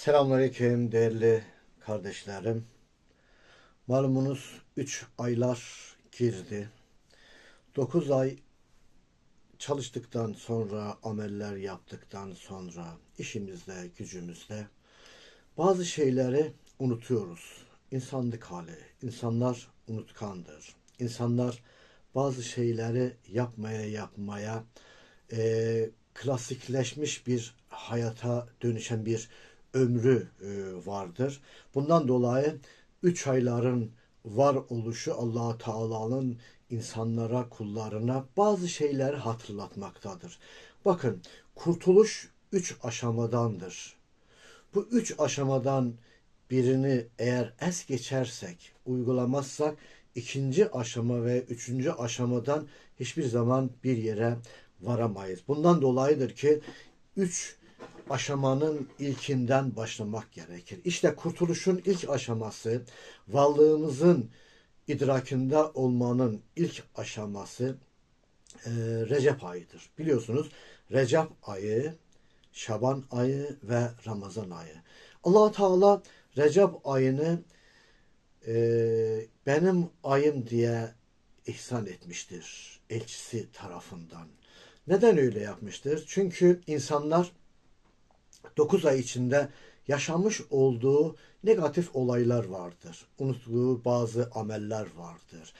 Selamünaleyküm değerli kardeşlerim. Malumunuz 3 aylar girdi. 9 ay çalıştıktan sonra, ameller yaptıktan sonra işimizde, gücümüzde bazı şeyleri unutuyoruz. İnsanlık hali. İnsanlar unutkandır. İnsanlar bazı şeyleri yapmaya yapmaya e, klasikleşmiş bir hayata dönüşen bir ömrü e, vardır. Bundan dolayı üç ayların var oluşu allah Teala'nın insanlara, kullarına bazı şeyleri hatırlatmaktadır. Bakın kurtuluş üç aşamadandır. Bu üç aşamadan birini eğer es geçersek, uygulamazsak ikinci aşama ve üçüncü aşamadan hiçbir zaman bir yere varamayız. Bundan dolayıdır ki üç aşamanın ilkinden başlamak gerekir. İşte kurtuluşun ilk aşaması, varlığımızın idrakinde olmanın ilk aşaması e, Recep ayıdır. Biliyorsunuz Recep ayı, Şaban ayı ve Ramazan ayı. allah Teala Recep ayını e, benim ayım diye ihsan etmiştir elçisi tarafından. Neden öyle yapmıştır? Çünkü insanlar 9 ay içinde yaşamış olduğu negatif olaylar vardır. Unuttuğu bazı ameller vardır.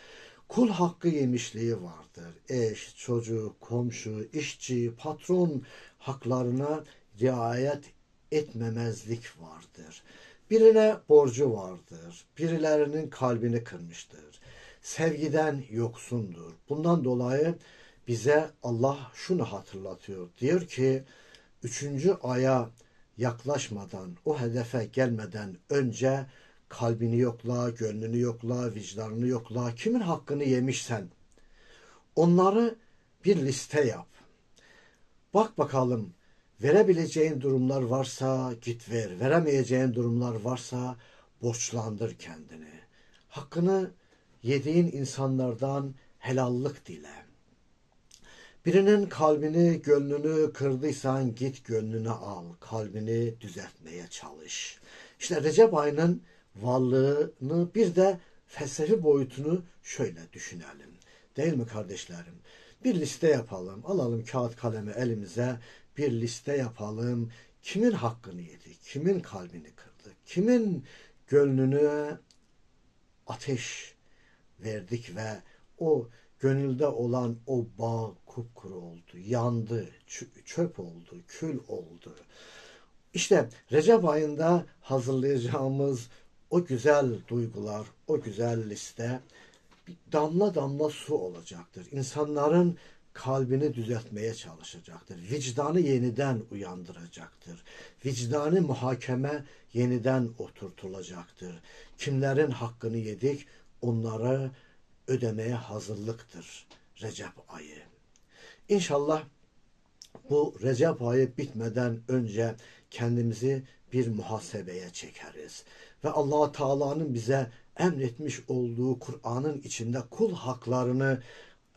Kul hakkı yemişliği vardır. Eş, çocuk, komşu, işçi, patron haklarına riayet etmemezlik vardır. Birine borcu vardır. Birilerinin kalbini kırmıştır. Sevgiden yoksundur. Bundan dolayı bize Allah şunu hatırlatıyor. Diyor ki üçüncü aya yaklaşmadan, o hedefe gelmeden önce kalbini yokla, gönlünü yokla, vicdanını yokla. Kimin hakkını yemişsen onları bir liste yap. Bak bakalım verebileceğin durumlar varsa git ver. Veremeyeceğin durumlar varsa borçlandır kendini. Hakkını yediğin insanlardan helallık dile. Birinin kalbini, gönlünü kırdıysan git gönlünü al. Kalbini düzeltmeye çalış. İşte Recep ayının varlığını bir de felsefi boyutunu şöyle düşünelim. Değil mi kardeşlerim? Bir liste yapalım. Alalım kağıt kalemi elimize. Bir liste yapalım. Kimin hakkını yedik? Kimin kalbini kırdık? Kimin gönlünü ateş verdik ve o gönülde olan o bağ kupkuru oldu, yandı, çöp oldu, kül oldu. İşte Recep ayında hazırlayacağımız o güzel duygular, o güzel liste bir damla damla su olacaktır. İnsanların kalbini düzeltmeye çalışacaktır. Vicdanı yeniden uyandıracaktır. Vicdanı muhakeme yeniden oturtulacaktır. Kimlerin hakkını yedik onları ödemeye hazırlıktır Recep ayı. İnşallah bu Recep ayı bitmeden önce kendimizi bir muhasebeye çekeriz. Ve allah Teala'nın bize emretmiş olduğu Kur'an'ın içinde kul haklarını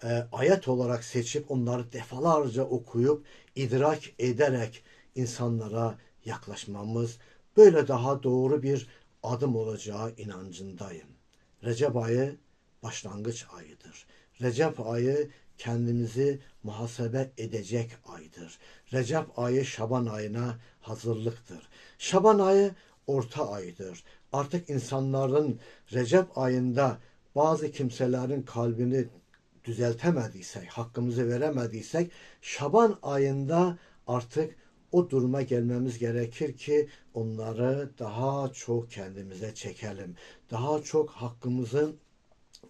e, ayet olarak seçip onları defalarca okuyup idrak ederek insanlara yaklaşmamız böyle daha doğru bir adım olacağı inancındayım. Recep ayı başlangıç ayıdır. Recep ayı kendimizi muhasebe edecek aydır. Recep ayı Şaban ayına hazırlıktır. Şaban ayı orta aydır. Artık insanların Recep ayında bazı kimselerin kalbini düzeltemediysek, hakkımızı veremediysek Şaban ayında artık o duruma gelmemiz gerekir ki onları daha çok kendimize çekelim. Daha çok hakkımızın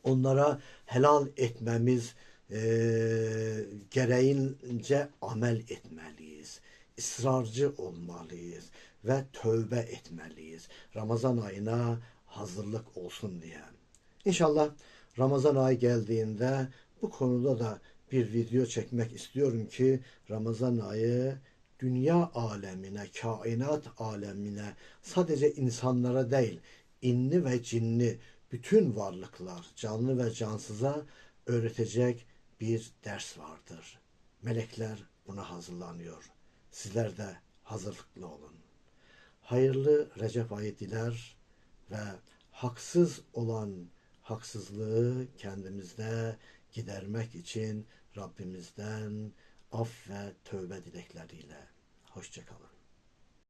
onlara helal etmemiz e, gereğince amel etmeliyiz. Israrcı olmalıyız ve tövbe etmeliyiz. Ramazan ayına hazırlık olsun diye. İnşallah Ramazan ayı geldiğinde bu konuda da bir video çekmek istiyorum ki Ramazan ayı dünya alemine, kainat alemine sadece insanlara değil, inni ve cinni bütün varlıklar, canlı ve cansıza öğretecek bir ders vardır. Melekler buna hazırlanıyor. Sizler de hazırlıklı olun. hayırlı Recep ayı diler ve haksız olan haksızlığı kendimizde gidermek için Rabbimizden af ve tövbe dilekleriyle. Hoşçakalın.